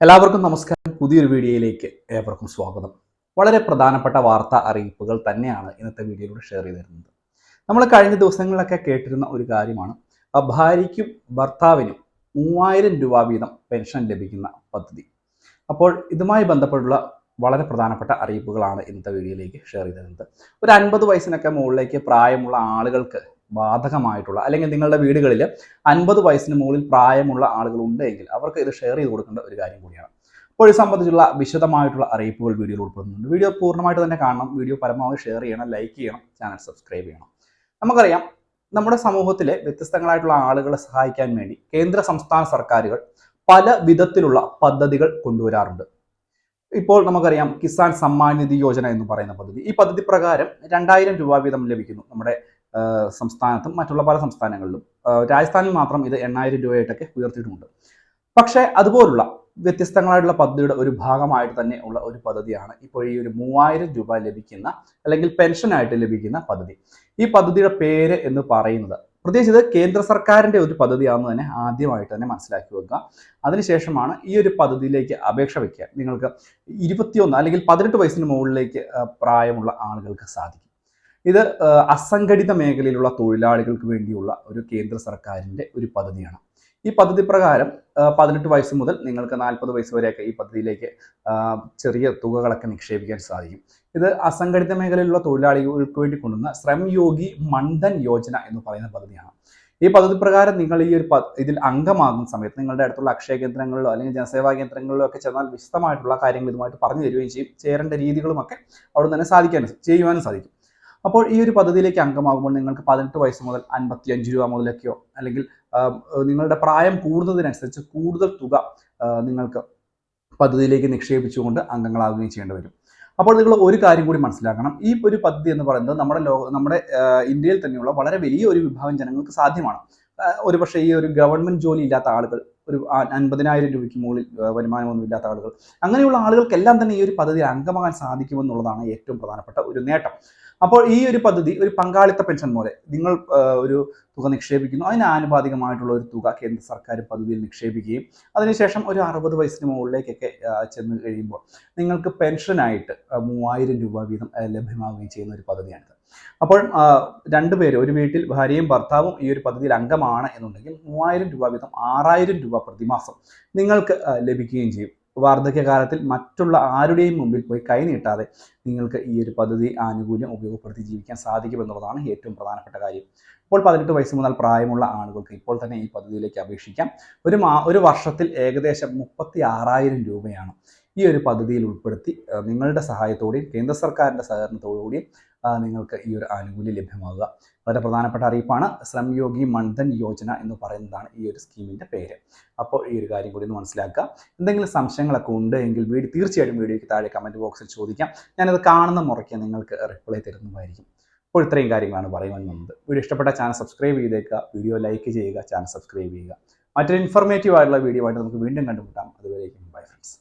എല്ലാവർക്കും നമസ്കാരം. പുതിയൊരു വീഡിയോയിലേക്ക് ഏവർക്കും സ്വാഗതം. വളരെ പ്രധാനപ്പെട്ട വാർത്താ അറിയിപ്പുകൾ തന്നെയാണ് ഇന്നത്തെ വീഡിയോയിലൂടെ ഷെയർ ചെയ്തിരുന്നത് നമ്മൾ കഴിഞ്ഞ ദിവസങ്ങളിലൊക്കെ കേട്ടിരുന്ന ഒരു കാര്യമാണ്. ഭാര്യയ്ക്കും ഭർത്താവിനും മൂവായിരം രൂപ വീതം പെൻഷൻ ലഭിക്കുന്ന പദ്ധതി. അപ്പോൾ ഇതുമായി ബന്ധപ്പെട്ടുള്ള വളരെ പ്രധാനപ്പെട്ട അറിയിപ്പുകളാണ് ഇന്നത്തെ വീഡിയോയിലേക്ക് ഷെയർ ചെയ്തിരുന്നത് ഒരു അൻപത് വയസ്സിനൊക്കെ മുകളിലേക്ക് പ്രായമുള്ള ആളുകൾക്ക് ബാധകമായിട്ടുള്ള അല്ലെങ്കിൽ നിങ്ങളുടെ വീടുകളിൽ അൻപത് വയസ്സിന് മുകളിൽ പ്രായമുള്ള ആളുകൾ ഉണ്ടെങ്കിൽ അവർക്ക് ഇത് ഷെയർ ചെയ്ത് കൊടുക്കേണ്ട ഒരു കാര്യം കൂടിയാണ്. അപ്പോൾ ഇത് സംബന്ധിച്ചുള്ള വിശദമായിട്ടുള്ള അറിയിപ്പുകൾ വീഡിയോയിൽ ഉൾപ്പെടുന്നുണ്ട്. വീഡിയോ പൂർണമായിട്ട് തന്നെ കാണണം. വീഡിയോ പരമാവധി ഷെയർ ചെയ്യണം ലൈക്ക് ചെയ്യണം ചാനൽ സബ്സ്ക്രൈബ് ചെയ്യണം. നമുക്കറിയാം നമ്മുടെ സമൂഹത്തിലെ വ്യത്യസ്തങ്ങളായിട്ടുള്ള ആളുകളെ സഹായിക്കാൻ വേണ്ടി കേന്ദ്ര സംസ്ഥാന സർക്കാരുകൾ പല വിധത്തിലുള്ള പദ്ധതികൾ കൊണ്ടുവരാറുണ്ട്. ഇപ്പോൾ നമുക്കറിയാം കിസാൻ സമ്മാൻ നിധി യോജന എന്ന് പറയുന്ന പദ്ധതി. ഈ പദ്ധതി പ്രകാരം രണ്ടായിരം രൂപ വീതം ലഭിക്കുന്നു നമ്മുടെ സംസ്ഥാനത്തും മറ്റുള്ള പല സംസ്ഥാനങ്ങളിലും. രാജസ്ഥാനിൽ മാത്രം ഇത് എണ്ണായിരം രൂപയായിട്ടൊക്കെ ഉയർത്തിയിട്ടുമുണ്ട്. പക്ഷേ അതുപോലുള്ള വ്യത്യസ്തങ്ങളായിട്ടുള്ള പദ്ധതിയുടെ ഒരു ഭാഗമായിട്ട് തന്നെ ഉള്ള ഒരു പദ്ധതിയാണ് ഇപ്പോൾ ഈ ഒരു മൂവായിരം രൂപ ലഭിക്കുന്ന അല്ലെങ്കിൽ പെൻഷനായിട്ട് ലഭിക്കുന്ന പദ്ധതി. ഈ പദ്ധതിയുടെ പേര് എന്ന് പറയുന്നത് പ്രത്യേകിച്ച് ഇത് കേന്ദ്ര സർക്കാരിന്റെ ഒരു പദ്ധതിയാണെന്ന് തന്നെ ആദ്യമായിട്ട് തന്നെ മനസ്സിലാക്കി വെക്കുക. അതിനുശേഷമാണ് ഈ ഒരു പദ്ധതിയിലേക്ക് അപേക്ഷ വയ്ക്കുക നിങ്ങൾക്ക് ഇരുപത്തിയൊന്ന് അല്ലെങ്കിൽ പതിനെട്ട് വയസ്സിന് മുകളിലേക്ക് പ്രായമുള്ള ആളുകൾക്ക് സാധിക്കും. ഇത് അസംഘടിത മേഖലയിലുള്ള തൊഴിലാളികൾക്ക് വേണ്ടിയുള്ള ഒരു കേന്ദ്ര സർക്കാരിന്റെ ഒരു പദ്ധതിയാണ്. ഈ പദ്ധതി പ്രകാരം പതിനെട്ട് വയസ്സ് മുതൽ നിങ്ങൾക്ക് നാൽപ്പത് വയസ്സ് വരെയൊക്കെ ഈ പദ്ധതിയിലേക്ക് ചെറിയ തുകകളൊക്കെ നിക്ഷേപിക്കാൻ സാധിക്കും. ഇത് അസംഘടിത മേഖലയിലുള്ള തൊഴിലാളികൾക്ക് വേണ്ടി കൊണ്ടുവന്ന ശ്രം യോഗി മൺധൻ യോജന എന്ന് പറയുന്ന പദ്ധതിയാണ്. ഈ പദ്ധതി പ്രകാരം നിങ്ങൾ ഈ ഒരു ഇതിൽ അംഗമാകുന്ന സമയത്ത് നിങ്ങളുടെ അടുത്തുള്ള അക്ഷയ കേന്ദ്രങ്ങളിലോ അല്ലെങ്കിൽ ജനസേവാ കേന്ദ്രങ്ങളിലോ ഒക്കെ ചെന്നാൽ വിശദമായിട്ടുള്ള കാര്യങ്ങൾ ഇതുമായിട്ട് പറഞ്ഞു തരികയും ചെയ്യും. ചേരേണ്ട രീതികളുമൊക്കെ അവിടെ തന്നെ സാധിക്കാനും ചെയ്യുവാനും സാധിക്കും. അപ്പോൾ ഈ ഒരു പദ്ധതിയിലേക്ക് അംഗമാകുമ്പോൾ നിങ്ങൾക്ക് പതിനെട്ട് വയസ്സ് മുതൽ അൻപത്തി അഞ്ച് രൂപ മുതലൊക്കെയോ അല്ലെങ്കിൽ നിങ്ങളുടെ പ്രായം കൂടുന്നതിനനുസരിച്ച് കൂടുതൽ തുക നിങ്ങൾക്ക് പദ്ധതിയിലേക്ക് നിക്ഷേപിച്ചുകൊണ്ട് അംഗങ്ങളാകുകയും ചെയ്യേണ്ടി വരും. അപ്പോൾ നിങ്ങൾ ഒരു കാര്യം കൂടി മനസ്സിലാക്കണം. ഈ ഒരു പദ്ധതി എന്ന് പറയുന്നത് നമ്മുടെ ലോക നമ്മുടെ ഇന്ത്യയിൽ തന്നെയുള്ള വളരെ വലിയ ഒരു വിഭാഗം ജനങ്ങൾക്ക് സാധ്യമാണ്. ഒരു ഒരുപക്ഷെ ഈ ഒരു ഗവൺമെന്റ് ജോലി ഇല്ലാത്ത ആളുകൾ ഒരു അൻപതിനായിരം രൂപയ്ക്ക് മുകളിൽ വരുമാനമൊന്നും ഇല്ലാത്ത ആളുകൾ അങ്ങനെയുള്ള ആളുകൾക്കെല്ലാം തന്നെ ഈ ഒരു പദ്ധതിയിൽ അംഗമാകാൻ സാധിക്കുമെന്നുള്ളതാണ് ഏറ്റവും പ്രധാനപ്പെട്ട ഒരു നേട്ടം. അപ്പോൾ ഈ ഒരു പദ്ധതി ഒരു പങ്കാളിത്ത പെൻഷൻ പോലെ നിങ്ങൾ ഒരു തുക നിക്ഷേപിക്കുന്നു. അതിന് ആനുപാതികമായിട്ടുള്ള ഒരു തുക കേന്ദ്ര സർക്കാർ പദ്ധതിയിൽ നിക്ഷേപിക്കുകയും അതിനുശേഷം ഒരു അറുപത് വയസ്സിന് മുകളിലേക്കൊക്കെ ചെന്ന് കഴിയുമ്പോൾ നിങ്ങൾക്ക് പെൻഷനായിട്ട് മൂവായിരം രൂപ വീതം ലഭ്യമാവുകയും ചെയ്യുന്ന ഒരു പദ്ധതിയാണിത്. അപ്പോൾ രണ്ടുപേര് ഒരു വീട്ടിൽ ഭാര്യയും ഭർത്താവും ഈ ഒരു പദ്ധതിയിൽ അംഗമാണ് എന്നുണ്ടെങ്കിൽ മൂവായിരം രൂപ വീതം ആറായിരം രൂപ പ്രതിമാസം നിങ്ങൾക്ക് ലഭിക്കുകയും ചെയ്യും. വാർദ്ധക്യകാലത്തിൽ മറ്റുള്ള ആരുടെയും മുമ്പിൽ പോയി കൈനീട്ടാതെ നിങ്ങൾക്ക് ഈ ഒരു പദ്ധതി ആനുകൂല്യം ഉപയോഗപ്പെടുത്തി ജീവിക്കാൻ സാധിക്കുമെന്നുള്ളതാണ് ഏറ്റവും പ്രധാനപ്പെട്ട കാര്യം. ഇപ്പോൾ പതിനെട്ട് വയസ്സ് മുതൽ പ്രായമുള്ള ആളുകൾക്ക് ഇപ്പോൾ തന്നെ ഈ പദ്ധതിയിലേക്ക് അപേക്ഷിക്കാം. ഒരു മാ ഒരു വർഷത്തിൽ ഏകദേശം മുപ്പത്തി ആറായിരം രൂപയാണ് ഈ ഒരു പദ്ധതിയിൽ ഉൾപ്പെടുത്തി നിങ്ങളുടെ സഹായത്തോടെയും കേന്ദ്ര സർക്കാരിന്റെ സഹകരണത്തോടുകൂടിയും കൂടിയും നിങ്ങൾക്ക് ഈ ഒരു ആനുകൂല്യം ലഭ്യമാകുക വളരെ പ്രധാനപ്പെട്ട അറിയിപ്പാണ്. ശ്രംയോഗി മൺധൻ യോജന എന്ന് പറയുന്നതാണ് ഈ ഒരു സ്കീമിന്റെ പേര്. അപ്പോൾ ഈ ഒരു കാര്യം കൂടി ഒന്ന് മനസ്സിലാക്കുക. എന്തെങ്കിലും സംശയങ്ങളൊക്കെ ഉണ്ട് എങ്കിൽ വീഡിയോ തീർച്ചയായിട്ടും വീഡിയോയ്ക്ക് താഴെ കമന്റ് ബോക്സിൽ ചോദിക്കാം. ഞാനത് കാണുന്ന മുറയ്ക്ക് നിങ്ങൾക്ക് റിപ്ലൈ തരുന്നതായിരിക്കും. അപ്പോൾ ഇത്രയും കാര്യങ്ങളാണ് പറയുവാൻ വന്നത്. വീഡിയോ ഇഷ്ടപ്പെട്ട ചാനൽ സബ്സ്ക്രൈബ് ചെയ്തേക്കുക. വീഡിയോ ലൈക്ക് ചെയ്യുക. ചാനൽ സബ്സ്ക്രൈബ് ചെയ്യുക. മറ്റൊരു ഇൻഫർമേറ്റീവ് ആയിട്ടുള്ള വീഡിയോ ആയിട്ട് നമുക്ക് വീണ്ടും കണ്ടുമുട്ടാം. അതുവരേക്കും. Bye friends